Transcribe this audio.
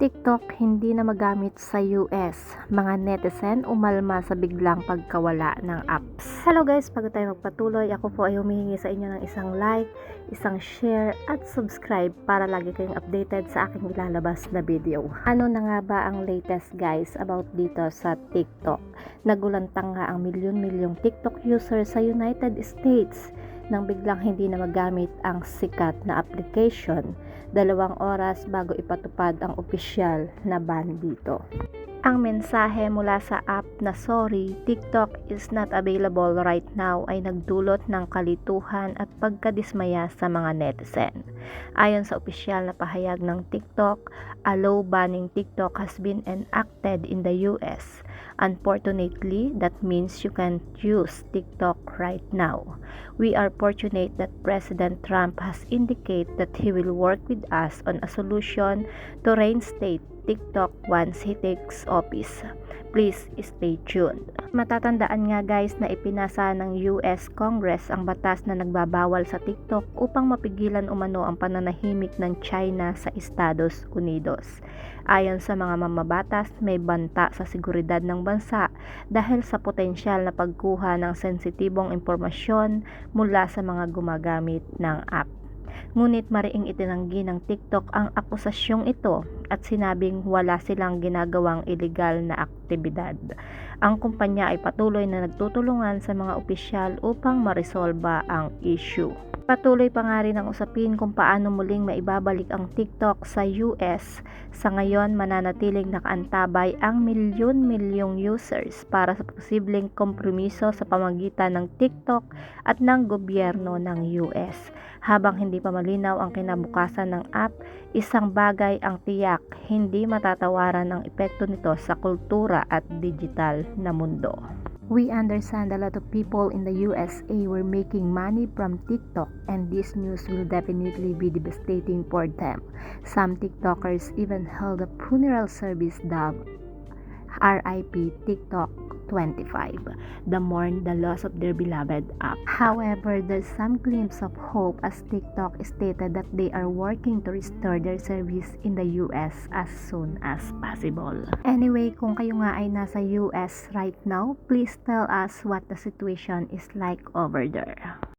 TikTok hindi na magamit sa US. Mga netizen umalma sa biglang pagkawala ng apps. Hello guys, bago tayo magpatuloy, ako po ay humihingi sa inyo ng isang like, isang share at subscribe para lagi kayong updated sa aking ilalabas na video. Ano na nga ba ang latest guys about dito sa TikTok? Nagulantang nga ang milyon-milyong TikTok users sa United States nang biglang hindi na magamit ang sikat na application dalawang oras bago ipatupad ang opisyal na ban dito. Ang mensahe mula sa app na sorry, TikTok is not available right now ay nagdulot ng kalituhan at pagkadismaya sa mga netizen. Ayon sa opisyal na pahayag ng TikTok, a law banning TikTok has been enacted in the US. Unfortunately, that means you can't use TikTok right now. We are fortunate that President Trump has indicated that he will work with us on a solution to reinstate TikTok once he takes office. Please stay tuned. Matatandaan nga guys na ipinasa ng US Congress ang batas na nagbabawal sa TikTok upang mapigilan umano ang pananahimik ng China sa Estados Unidos. Ayon sa mga mamabatas, may banta sa seguridad ng bansa dahil sa potensyal na pagkuha ng sensitibong impormasyon mula sa mga gumagamit ng app. Ngunit mariing itinanggi ng TikTok ang akusasyong ito at sinabing wala silang ginagawang ilegal na aktibidad. Ang kumpanya ay patuloy na nagtutulungan sa mga opisyal upang maresolba ang issue. Patuloy pa nga rin ang usapin kung paano muling maibabalik ang TikTok sa US. Sa ngayon, mananatiling nakaantabay ang milyon-milyong users para sa posibleng kompromiso sa pamagitan ng TikTok at ng gobyerno ng US. Habang hindi pa malinaw ang kinabukasan ng app, isang bagay ang tiyak, hindi matatawaran ang epekto nito sa kultura at digital na mundo. We understand a lot of people in the USA were making money from TikTok and this news will definitely be devastating for them. Some TikTokers even held a funeral service dubbed RIP TikTok 25, the mourn the loss of their beloved app. However, there's some glimpse of hope as TikTok stated that they are working to restore their service in the US as soon as possible. Anyway, kung kayo nga ay nasa US right now, please tell us what the situation is like over there.